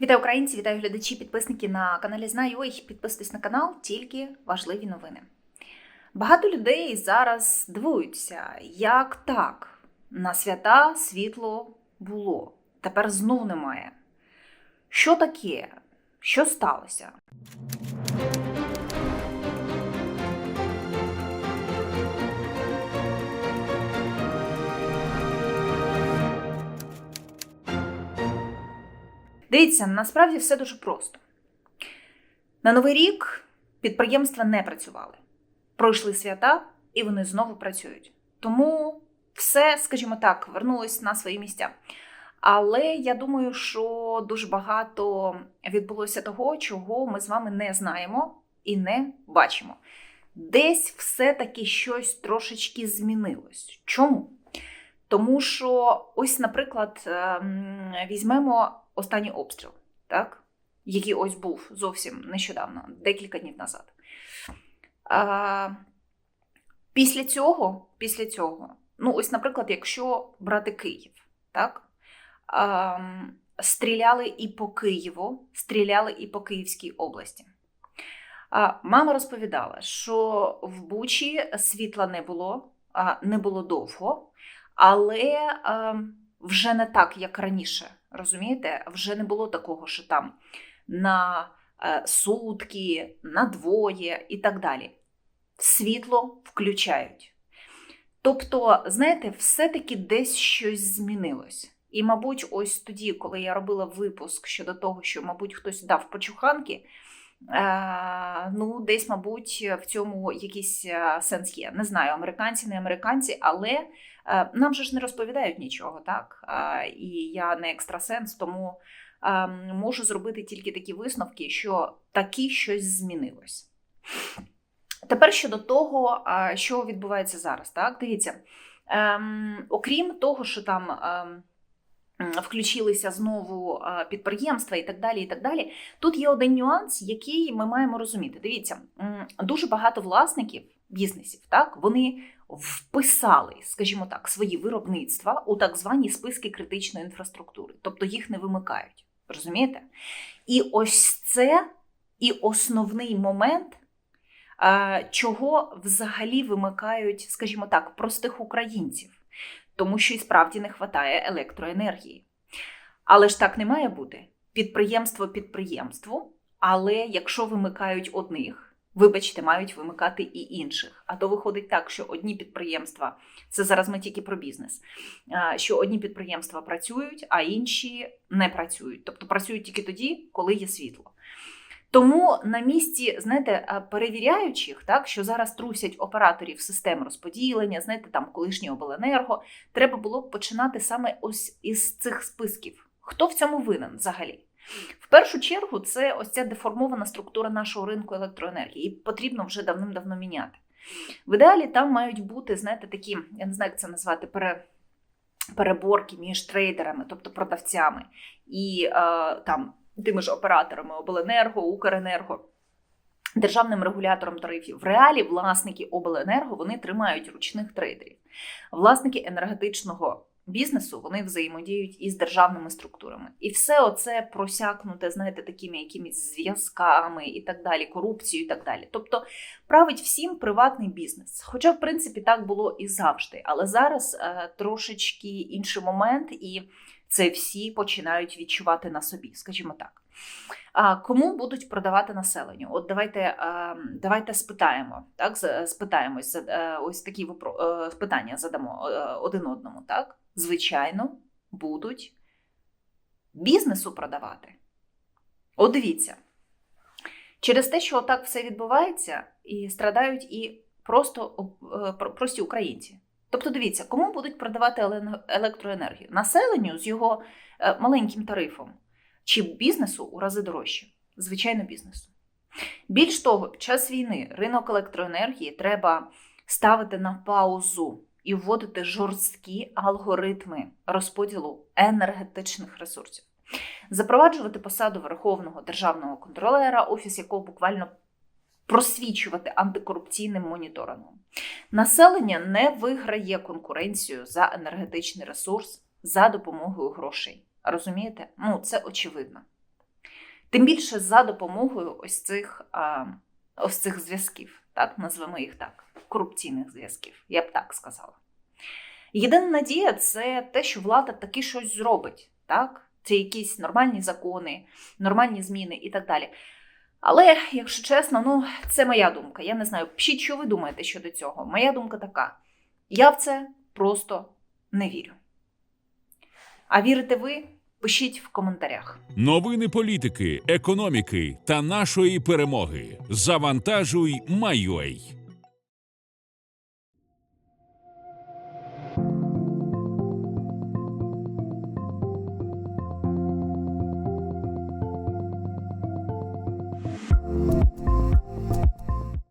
Вітаю українці, вітаю глядачі, підписники на каналі Знаю. і підписуйтесь на канал, тільки важливі новини. Багато людей зараз дивуються, як так на свята світло було, тепер знов немає. Що таке? Що сталося? Дивіться, насправді все дуже просто. На Новий рік підприємства не працювали. Пройшли свята, і вони знову працюють. Тому все, скажімо так, вернулось на свої місця. Але я думаю, що дуже багато відбулося того, чого ми з вами не знаємо і не бачимо. Десь все-таки щось трошечки змінилось. Чому? Тому що, ось, наприклад, ем, візьмемо останній обстріл, так? який ось був зовсім нещодавно, декілька днів назад. А, Після цього, після цього, ну, ось, наприклад, якщо брати Київ, так? А, стріляли і по Києву, стріляли і по Київській області. Мама розповідала, що в Бучі світла не було, не було довго, але а, вже не так, як раніше. Розумієте, вже не було такого, що там на е, сутки, на двоє і так далі. Світло включають. Тобто, знаєте, все-таки десь щось змінилось. І, мабуть, ось тоді, коли я робила випуск щодо того, що, мабуть, хтось дав почуханки, ну, десь, мабуть, в цьому якийсь е, сенс є. Не знаю, американці, не американці, але е, нам же ж не розповідають нічого, так? Е, і я не екстрасенс, тому е, можу зробити тільки такі висновки, що таки щось змінилось. Тепер щодо того, е, що відбувається зараз, так? Дивіться, ем, окрім того, що там. Ем, Включилися знову підприємства і так далі. і так далі. Тут є один нюанс, який ми маємо розуміти. Дивіться, дуже багато власників бізнесів, так вони вписали, скажімо так, свої виробництва у так звані списки критичної інфраструктури, тобто їх не вимикають. Розумієте? І ось це і основний момент, чого взагалі вимикають, скажімо так, простих українців тому що і справді не вистачає електроенергії. Але ж так не має бути. Підприємство підприємству, але якщо вимикають одних, вибачте, мають вимикати і інших. А то виходить так, що одні підприємства, це зараз ми тільки про бізнес, що одні підприємства працюють, а інші не працюють. Тобто працюють тільки тоді, коли є світло. Тому на місці, знаєте, перевіряючих, так що зараз трусять операторів систем розподілення, знаєте, там колишнє обленерго, треба було б починати саме ось із цих списків. Хто в цьому винен взагалі? В першу чергу, це ось ця деформована структура нашого ринку електроенергії, і потрібно вже давним-давно міняти. В ідеалі там мають бути, знаєте, такі, я не знаю, як це назвати, пере. Переборки між трейдерами, тобто продавцями, і е, там тими ж операторами Обленерго, Укренерго, державним регулятором тарифів. В реалі власники Обленерго вони тримають ручних трейдерів. Власники енергетичного бізнесу вони взаємодіють із державними структурами. І все оце просякнуте, знаєте, такими якимись зв'язками і так далі, корупцією і так далі. Тобто править всім приватний бізнес. Хоча, в принципі, так було і завжди. Але зараз е, трошечки інший момент і це всі починають відчувати на собі, скажімо так. А Кому будуть продавати населенню? От давайте давайте спитаємо, так спитаємось е, ось такі е, питання задамо е, один одному. Так, звичайно, будуть бізнесу продавати. От дивіться, через те, що так все відбувається, і страдають і просто прості українці. Тобто, дивіться, кому будуть продавати електроенергію? Населенню з його е, маленьким тарифом чи бізнесу у рази дорожче? Звичайно, бізнесу. Більш того, під час війни ринок електроенергії треба ставити на паузу і вводити жорсткі алгоритми розподілу енергетичних ресурсів, запроваджувати посаду верховного державного контролера, офіс якого буквально просвічувати антикорупційним моніторингом. Населення не виграє конкуренцію за енергетичний ресурс за допомогою грошей. Розумієте? Ну, це очевидно. Тим більше за допомогою ось цих, а, ось цих зв'язків, так, назвемо їх так, корупційних зв'язків, я б так сказала. Єдина надія це те, що влада таки щось зробить, так? Це якісь нормальні закони, нормальні зміни і так далі. Але, якщо чесно, ну це моя думка. Я не знаю, пишіть, що ви думаєте щодо цього. Моя думка така: я в це просто не вірю. А вірите ви? Пишіть в коментарях. Новини політики, економіки та нашої перемоги. Завантажуй, Майой.